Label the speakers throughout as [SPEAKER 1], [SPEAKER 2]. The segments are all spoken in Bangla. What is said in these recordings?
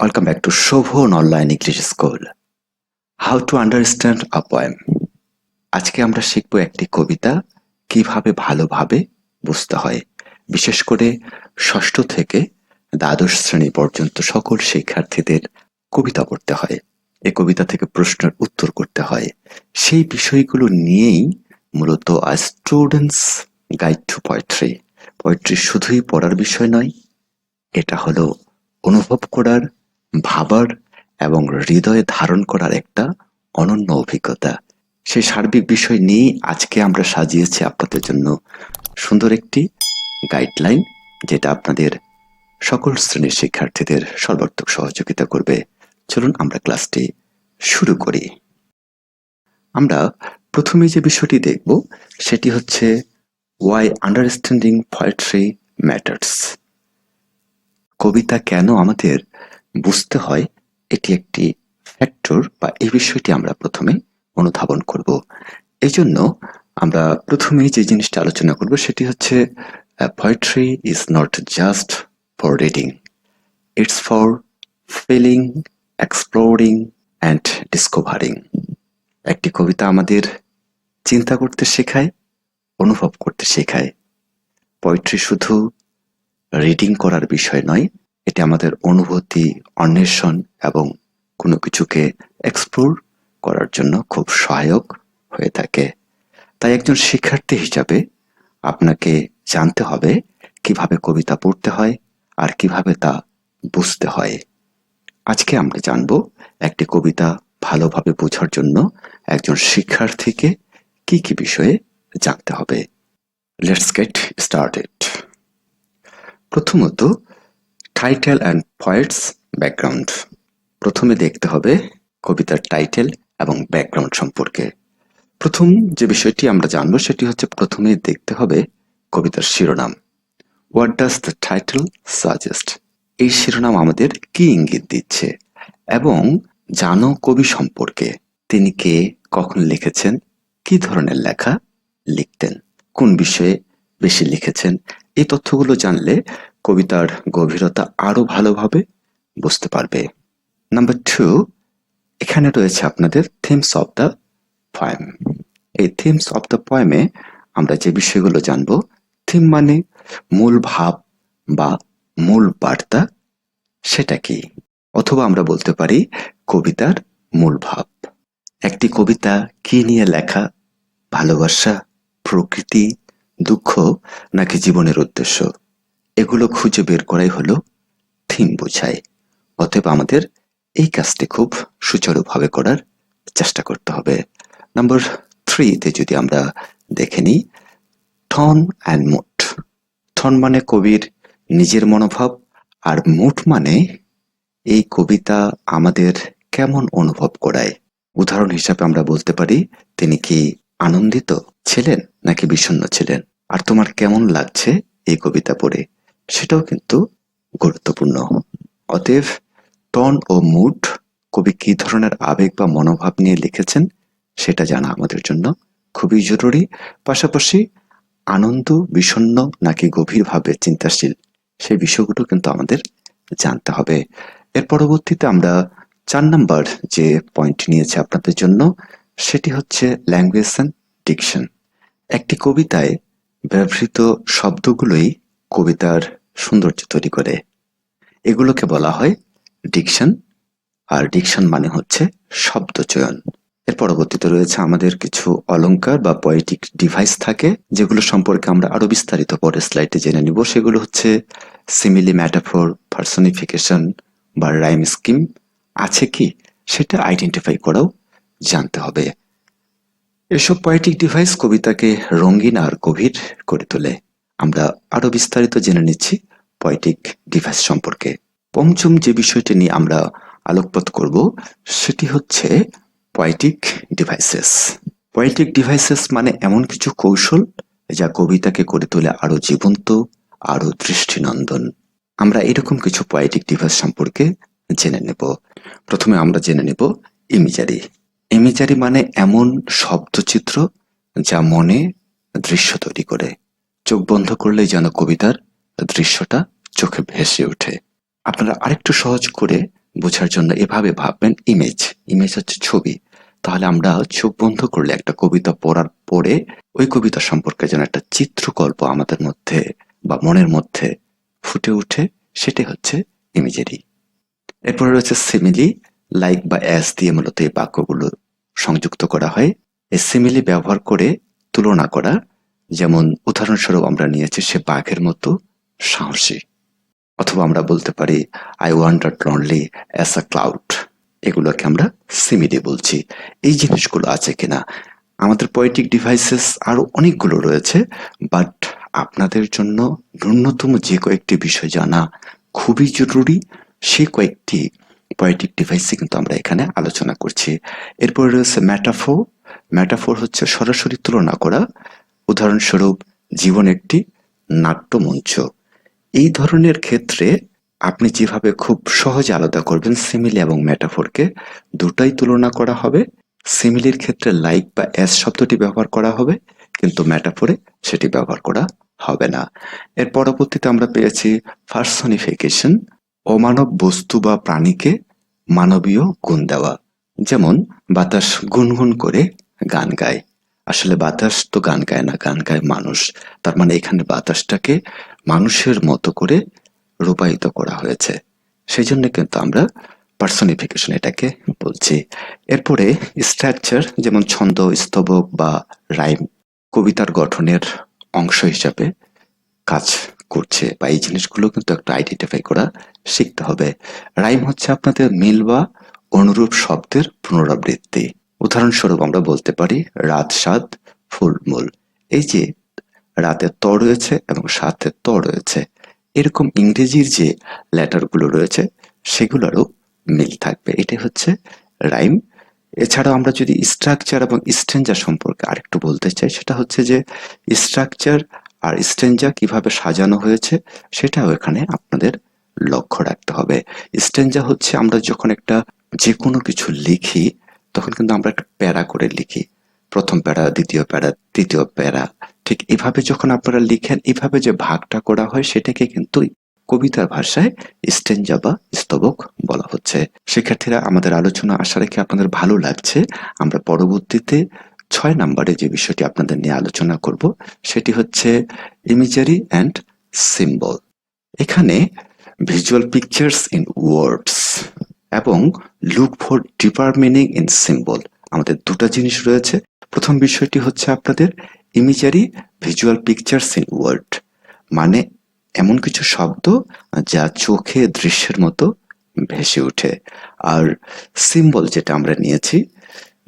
[SPEAKER 1] Welcome back to Shobhon Online English School. How to understand a poem. আজকে আমরা শিখব একটি কবিতা, কীভাবে ভালোভাবে বুঝতে হয় বিশেষ করে ষষ্ঠ থেকে দ্বাদশ শ্রেণি পর্যন্ত সকল শিক্ষার্থীদের কবিতা পড়তে হয় এই কবিতা থেকে প্রশ্নের উত্তর করতে হয় সেই বিষয়গুলো নিয়েই মূলত a students guide to poetry poetry শুধুই পড়ার বিষয় নয়, এটা হলো অনুভব করার ভাবার এবং হৃদয়ে ধারণ করার একটা অনন্য অভিজ্ঞতা। সেই সার্বিক বিষয় নিয়ে আজকে আমরা সাজিয়েছি আপনাদের জন্য সুন্দর একটি গাইডলাইন যেটা আপনাদের সকল শ্রেণির শিক্ষার্থীদের সর্বাত্মক সহযোগিতা করবে। চলুন আমরা ক্লাসটি শুরু করি। আমরা প্রথমে যে বিষয়টি দেখব, সেটি হচ্ছে ওয়াই আন্ডারস্ট্যান্ডিং পোয়েট্রি ম্যাটার্স কবিতা কেন আমাদের বুঝতে হয় এটি একটি ফ্যাক্টর বা এই বিষয়টি আমরা প্রথমে অনুধাবন করব। এই জন্য আমরা প্রথমেই যে জিনিসটা আলোচনা করব সেটি হচ্ছে poetry is not just for reading it's for feeling exploring and discovering একটি কবিতা আমাদের চিন্তা করতে শেখায়, অনুভব করতে শেখায়। পোয়েট্রি শুধু রিডিং করার বিষয় নয় এটি আমাদের অনুভূতি, অন্বেষণ এবং কোনো কিছুকে এক্সপ্লোর করার জন্য খুব সহায়ক হয়ে থাকে। তাই একজন শিক্ষার্থী হিসাবে আপনাকে জানতে হবে কীভাবে কবিতা পড়তে হয় আর কীভাবে তা বুঝতে হয়। আজকে আমরা জানব একটি কবিতা ভালোভাবে বোঝার জন্য একজন শিক্ষার্থীকে কি কি বিষয়ে জানতে হবে। লেটস গেট স্টার্টেড প্রথমত টাইটেল অ্যান্ড পয়েন্টস ব্যাকগ্রাউন্ড প্রথমে দেখতে হবে কবিতার টাইটেল এবং ব্যাকগ্রাউন্ড সম্পর্কে। প্রথম যে বিষয়টি আমরা জানব সেটি হচ্ছে প্রথমে দেখতে হবে কবিতার শিরোনাম। What does the title suggest এই শিরোনাম আমাদের কি ইঙ্গিত দিচ্ছে? এবং জানো কবি সম্পর্কে, তিনি কে, কখন লিখেছেন, কি ধরনের লেখা লিখতেন, কোন বিষয়ে বেশি লিখেছেন, এই তথ্যগুলো জানলে কবিতার গভীরতা আরও ভালোভাবে বুঝতে পারবে। নাম্বার টু এখানে রয়েছে আপনাদের থিমস অফ দ্য পয়েম এই থিমস অফ দ্য পয়েমে আমরা যে বিষয়গুলো জানব থিম মানে মূল ভাব বা মূল বার্তা সেটা কি? অথবা আমরা বলতে পারি কবিতার মূল ভাব। একটি কবিতা কি নিয়ে লেখা? ভালোবাসা, প্রকৃতি, দুঃখ নাকি জীবনের উদ্দেশ্য? এগুলো খুঁজে বের করাই হলো থিম বোঝায় অতএব আমাদের এই কাজটি খুব সুচারুভাবে করার চেষ্টা করতে হবে। নাম্বার থ্রিতে যদি আমরা দেখে নিই ঠন অ্যান্ড মুট। ঠন মানে কবির নিজের মনোভাব আর মুট মানে এই কবিতা আমাদের কেমন অনুভব করায়। উদাহরণ হিসাবে আমরা বলতে পারি, তিনি কি আনন্দিত ছিলেন নাকি বিষণ্ণ ছিলেন? আর তোমার কেমন লাগছে এই কবিতা পড়ে? সেটাও কিন্তু গুরুত্বপূর্ণ। অতএব টন ও মুড কবি কি ধরনের আবেগ বা মনোভাব নিয়ে লিখেছেন সেটা জানা আমাদের জন্য খুবই জরুরি। পাশাপাশি আনন্দ বিষণ্ন নাকি গভীরভাবে চিন্তাশীল সেই বিষয়গুলো কিন্তু আমাদের জানতে হবে। এর পরবর্তীতে আমরা চার নাম্বার যে পয়েন্ট নিয়েছে আপনাদের জন্য সেটি হচ্ছে ল্যাঙ্গুয়েজ অ্যান্ড ডিকশন একটি কবিতায় ব্যবহৃত শব্দগুলোই কবিতার সৌন্দর্য তৈরি করে। এগুলোকে বলা হয় ডিকশন, আর ডিকশন মানে হচ্ছে শব্দ চয়ন। এর পরবর্তীতে রয়েছে আমাদের কিছু অলংকার বা পয়েটিক ডিভাইস থাকে, যেগুলো সম্পর্কে আমরা আরও বিস্তারিত পরে স্লাইডে জেনে নিব। সেগুলো হচ্ছে সিমিলি ম্যাটাফোর পার্সনিফিকেশন বা রাইম স্কিম আছে কি? সেটা আইডেন্টিফাই করাও জানতে হবে। এসব পয়েটিক ডিভাইস কবিতাকে রঙিন আর গভীর করে তোলে। আমরা আরও বিস্তারিত জেনে নিচ্ছি পয়েটিক ডিভাইস সম্পর্কে। পঞ্চম যে বিষয়টি নিয়ে আমরা আলোকপাত করব, সেটি হচ্ছে পয়েটিক ডিভাইসেস পয়েটিক ডিভাইসেস মানে এমন কিছু কৌশল যা কবিতাকে করে তোলে আরও জীবন্ত, আরও দৃষ্টিনন্দন। আমরা এরকম কিছু পয়েটিক ডিভাইস সম্পর্কে জেনে নেব। প্রথমে আমরা জেনে নেব ইমিজারি ইমিজারি মানে এমন শব্দচিত্র যা মনে দৃশ্য তৈরি করে। চোখ বন্ধ করলেই যেন কবিতার দৃশ্যটা চোখে ভেসে ওঠে। আপনারা আরেকটু সহজ করে বোঝার জন্য এভাবে ভাববেন ইমেজ ইমেজ হচ্ছে ছবি। তাহলে আমরা চোখ বন্ধ করলে একটা কবিতা পড়ার পরে ওই কবিতা সম্পর্কে যেন একটা চিত্রকল্প আমাদের মধ্যে বা মনের মধ্যে ফুটে উঠে সেটাই হচ্ছে ইমেজেরি এরপরে রয়েছে সিমিলি লাইক বা অ্যাস দিয়ে মূলত এই বাক্যগুলো সংযুক্ত করা হয়। এই সিমিলি ব্যবহার করে তুলনা করা যেমন উদাহরণস্বরূপ আমরা নিয়েছি সে বাঘের মতো সাহসী। অথবা আমরা বলতে পারি I wonder lonely as a cloud এগুলোকে আমরা সিমিলি বলছি। এই জিনিসগুলো আছে কিনা? আমাদের পোয়েটিক ডিভাইসেস আরও অনেকগুলো রয়েছে বাট আপনাদের জন্য ন্যূনতম যে কয়েকটি বিষয় জানা খুবই জরুরি, সে কয়েকটি পোয়েটিক ডিভাইসে কিন্তু আমরা এখানে আলোচনা করছি। এরপরে রয়েছে ম্যাটাফোর ম্যাটাফোর হচ্ছে সরাসরি তুলনা করা। উদাহরণস্বরূপ জীবন একটি নাট্যমঞ্চ। এই ধরনের ক্ষেত্রে আপনি যেভাবে খুব সহজে আলাদা করবেন সিমিলি এবং ম্যাটাফোরকে দুটাই তুলনা করা হবে। সিমিলির ক্ষেত্রে লাইক বা অ্যাস শব্দটি ব্যবহার করা হবে, কিন্তু ম্যাটাফোরে সেটি ব্যবহার করা হবে না। এর পরবর্তীতে আমরা পেয়েছি পার্সনিফিকেশন অমানব বস্তু বা প্রাণীকে মানবীয় গুণ দেওয়া। যেমন বাতাস গুনগুন করে গান গায়। আসলে বাতাস তো গান গায় না, গান গায় মানুষ। তার মানে এখানে বাতাসটাকে মানুষের মতো করে রূপায়িত করা হয়েছে। সেই জন্য কিন্তু আমরা পার্সনিফিকেশন এটাকে বলছি। এরপরে স্ট্রাকচার যেমন ছন্দ, স্তবক বা রাইম কবিতার গঠনের অংশ হিসাবে কাজ করছে বা এই জিনিসগুলো কিন্তু একটা আইডেন্টিফাই করা শিখতে হবে। রাইম হচ্ছে আপনাদের মিল বা অনুরূপ শব্দের পুনরাবৃত্তি। উদাহরণস্বরূপ আমরা বলতে পারি, রাত সাত ফুল মূল এই যে রাতে ত রয়েছে এবং সাথে ত রয়েছে, এরকম ইংরেজির যে লেটারগুলো রয়েছে, সেগুলোরও মিল থাকবে। এটাই হচ্ছে রাইম। এছাড়াও আমরা যদি স্ট্রাকচার এবং স্ট্রেঞ্জার সম্পর্কে আরেকটু বলতে চাই, সেটা হচ্ছে যে স্ট্রাকচার আর স্ট্রেঞ্জা কীভাবে সাজানো হয়েছে, সেটাও এখানে আপনাদের লক্ষ্য রাখতে হবে। স্ট্রেঞ্জা হচ্ছে আমরা যখন একটা যে কোনো কিছু লিখি তখন কিন্তু আমরা একটা প্যারা করে লিখি। প্রথম প্যারা, দ্বিতীয় প্যারা, তৃতীয় প্যারা। ঠিক এভাবে যখন আপনারা লিখেন, এভাবে যে ভাগটা করা হয়, সেটাকে কিন্তু কবিতার ভাষায় স্টেঞ্জা বা স্তবক বলা হচ্ছে। শিক্ষার্থীরা, আমাদের আলোচনা আশা রেখে আপনাদের ভালো লাগছে। আমরা পরবর্তীতে ছয় নম্বরে যে বিষয়টি আপনাদের নিয়ে আলোচনা করব, সেটি হচ্ছে ইমেজারি অ্যান্ড সিম্বল এখানে ভিজুয়াল পিকচার্স ইন ওয়ার্ডস এবং look for deeper meaning in symbol আমাদের দুটো জিনিস রয়েছে। প্রথম বিষয়টি হচ্ছে আপনাদের imagery visual pictures in word মানে এমন কিছু শব্দ যা চোখে, দৃশ্যের মতো ভেসে ওঠে। আর সিম্বল যেটা আমরা নিয়েছি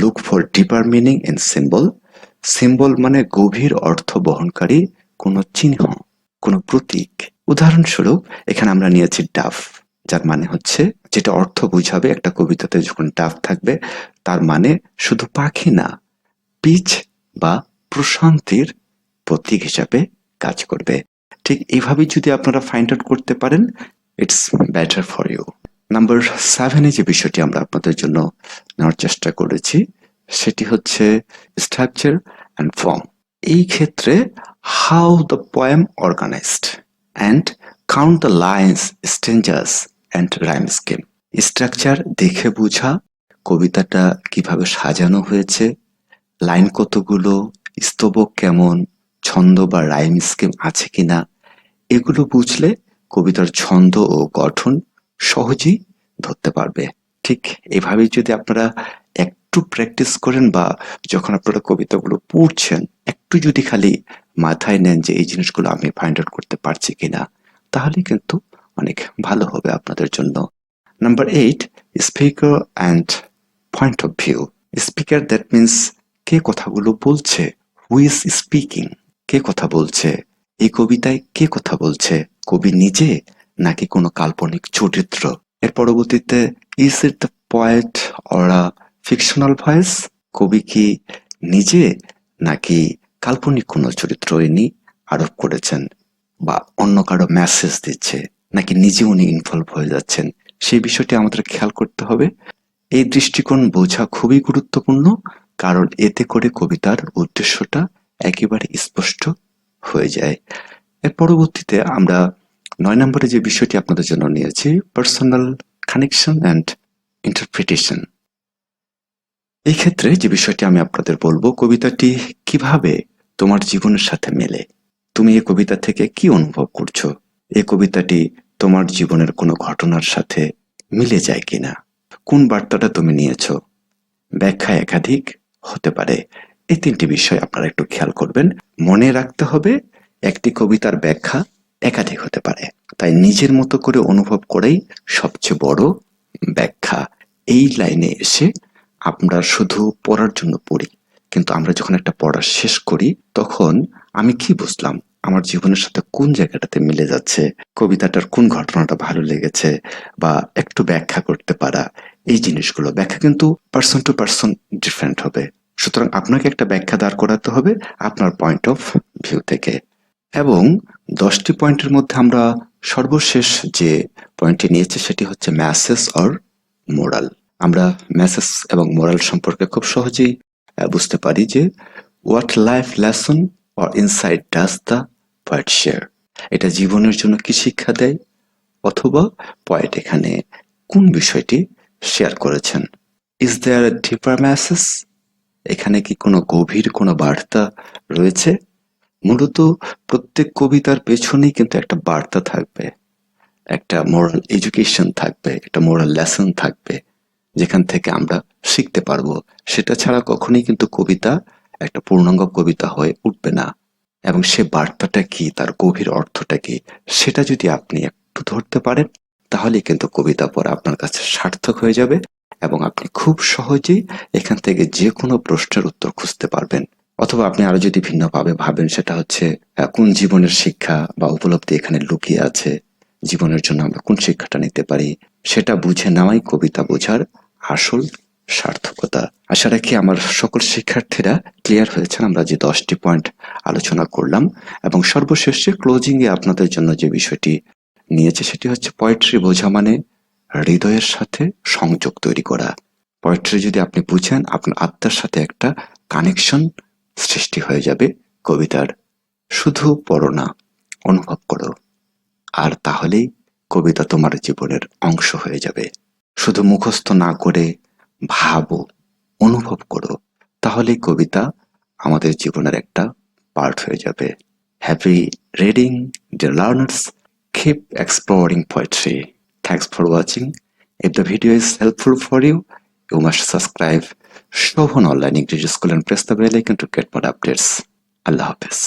[SPEAKER 1] look for deeper meaning in symbol symbol মানে গভীর অর্থ বহনকারী কোনো চিহ্ন, কোনো প্রতীক। উদাহরণস্বরূপ, এখানে আমরা নিয়েছি ডাফ যার মানে হচ্ছে যেটা অর্থ বুঝাবে একটা কবিতাতে যখন ডাফ থাকবে, তার মানে শুধু পাখি না, পিচ বা প্রশান্তির প্রতীক হিসাবে কাজ করবে। ঠিক এইভাবেই যদি আপনারা ফাইন্ড আউট করতে পারেন it's better for you number সেভেনে যে বিষয়টি আমরা আপনাদের জন্য নেওয়ার চেষ্টা করেছি, সেটি হচ্ছে স্ট্রাকচার অ্যান্ড ফর্ম এই ক্ষেত্রে how the poem organized and count the lines stanzas and rhyme scheme structure দেখে বোঝা, কবিতাটা কীভাবে সাজানো হয়েছে লাইন কতগুলো, স্তবক কেমন, ছন্দ বা রাইম স্কিম আছে কিনা, এগুলো বুঝলে কবিতার ছন্দ ও গঠন সহজেই ধরতে পারবে। ঠিক এভাবেই যদি আপনারা একটু প্র্যাকটিস করেন বা যখন আপনারা কবিতাগুলো পড়ছেন, একটু যদি খালি মাথায় নেন যে এই জিনিসগুলো আমি ফাইন্ড আউট করতে পারছি কিনা, তাহলে কিন্তু অনেক ভালো হবে আপনাদের জন্য। Number eight speaker and point of view speaker that means কে কথাগুলো বলছে হু ইজ স্পিকিং কে কথা বলছে, এই কবিতায় কে কথা বলছে, কবি নিজে নাকি কোনো কাল্পনিক চরিত্র? এর পরবর্তীতে is it the poet or a fictional voice কবি কি নিজে নাকি কাল্পনিক কোনো চরিত্র ইনি আরোপ করেছেন বা অন্য কারও মেসেজ দিচ্ছে? নাকি নিজে উনি ইনভলভ হয়ে যাচ্ছেন? সেই বিষয়টি আমাদের খেয়াল করতে হবে। এই দৃষ্টিকোণ বোঝা খুবই গুরুত্বপূর্ণ, কারণ এতে করে কবিতার উদ্দেশ্যটা একেবারে স্পষ্ট হয়ে যায়। এর পরবর্তীতে আমরা নয় নম্বরে যে বিষয়টি আপনাদের জন্য নিয়েছি পার্সোনাল কানেকশন অ্যান্ড ইন্টারপ্রিটেশন এই ক্ষেত্রে যে বিষয়টি আমি আপনাদের বলব, কবিতাটি কীভাবে তোমার জীবনের সাথে মেলে? তুমি এই কবিতা থেকে কি অনুভব করছ? এই কবিতাটি তোমার জীবনের কোনো ঘটনার সাথে মিলে যায় কিনা? কোন বার্তাটা তুমি নিয়েছো? ব্যাখ্যা একাধিক হতে পারে। এই তিনটি বিষয় আপনারা একটু খেয়াল করবেন। মনে রাখতে হবে, একটি কবিতার ব্যাখ্যা একাধিক হতে পারে। তাই নিজের মতো করে অনুভব করেই সবচেয়ে বড় ব্যাখ্যা এই লাইনে এসে আমরা শুধু পড়ার জন্য পড়ি। কিন্তু আমরা যখন একটা পড়া শেষ করি, তখন আমি কি বুঝলাম? আমার জীবনের সাথে কোন জায়গাটাতে মিলে যাচ্ছে, কবিতাটার কোন ঘটনাটা ভালো লেগেছে বা একটু ব্যাখ্যা করতে পারা, এই জিনিসগুলো। ব্যাখ্যা কিন্তু পার্সন টু পার্সন ডিফারেন্ট হবে। সুতরাং আপনাকে একটা ব্যাখ্যা দাঁড় করাতে হবে আপনার পয়েন্ট অফ ভিউ থেকে। এবং দশটি পয়েন্টের মধ্যে আমরা সর্বশেষ যে পয়েন্টটি নিয়েছি সেটি হচ্ছে ম্যাসেজ অর মোরাল আমরা মেসেজ এবং মোরাল সম্পর্কে খুব সহজেই বুঝতে পারি যে what life lesson or insight does the share এটা জীবনের জন্য কি শিক্ষা দেয়? অথবা পয়েট এখানে কোন বিষয়টি শেয়ার করেছেন? ইজ দেয়ার ডিপার মেসেজ এখানে কি কোনো গভীর কোনো বার্তা রয়েছে? মূলত প্রত্যেক কবিতার পেছনেই কিন্তু একটা বার্তা থাকবে, একটা মোরাল এডুকেশন থাকবে, একটা মোরাল লেসন থাকবে, যেখান থেকে আমরা শিখতে পারব। সেটা ছাড়া কখনোই কিন্তু কবিতা, একটা পূর্ণাঙ্গ কবিতা হয়ে উঠবে না। এবং সে বার্তাটা কি, তার গভীর অর্থটা কি, সেটা যদি আপনি একটু ধরতে পারেন, তাহলে কিন্তু কবিতা পড়া আপনার কাছে সার্থক হয়ে যাবে এবং আপনি খুব সহজেই এখান থেকে যে কোনো প্রশ্নের উত্তর খুঁজতে পারবেন। অথবা আপনি আরও যদি ভিন্নভাবে ভাবেন, সেটা হচ্ছে কোন জীবনের শিক্ষা বা উপলব্ধি এখানে লুকিয়ে আছে, জীবনের জন্য আমরা কোন শিক্ষাটা নিতে পারি, সেটা বুঝে নেওয়াই কবিতা বোঝার আসল সার্থকতা। আশা রাখি আমার সকল শিক্ষার্থীরা ক্লিয়ার হয়েছেন। আমরা যে দশটি পয়েন্ট আলোচনা করলাম এবং সর্বশেষে ক্লোজিং এ আপনাদের জন্য যে বিষয়টি নিয়েছে সেটি হচ্ছে পোয়েট্রি বোঝা মানে হৃদয়ের সাথে সংযোগ তৈরি করা। পোয়েট্রি যদি আপনি বুঝেন, আপনার আত্মার সাথে একটা কানেকশন সৃষ্টি হয়ে যাবে কবিতার। শুধু পড়ো না, অনুভব করো। আর তাহলেই কবিতা তোমার জীবনের অংশ হয়ে যাবে। শুধু মুখস্থ না করে ভাবো অনুভব করো তাহলে কবিতা আমাদের জীবনের একটা পার্ট হয়ে যাবে। Happy reading dear learners keep exploring poetry thanks for watching if the video is helpful for you you must subscribe Shovon online ইংরেজি school and press the bell icon to get more updates আল্লাহ হাফেজ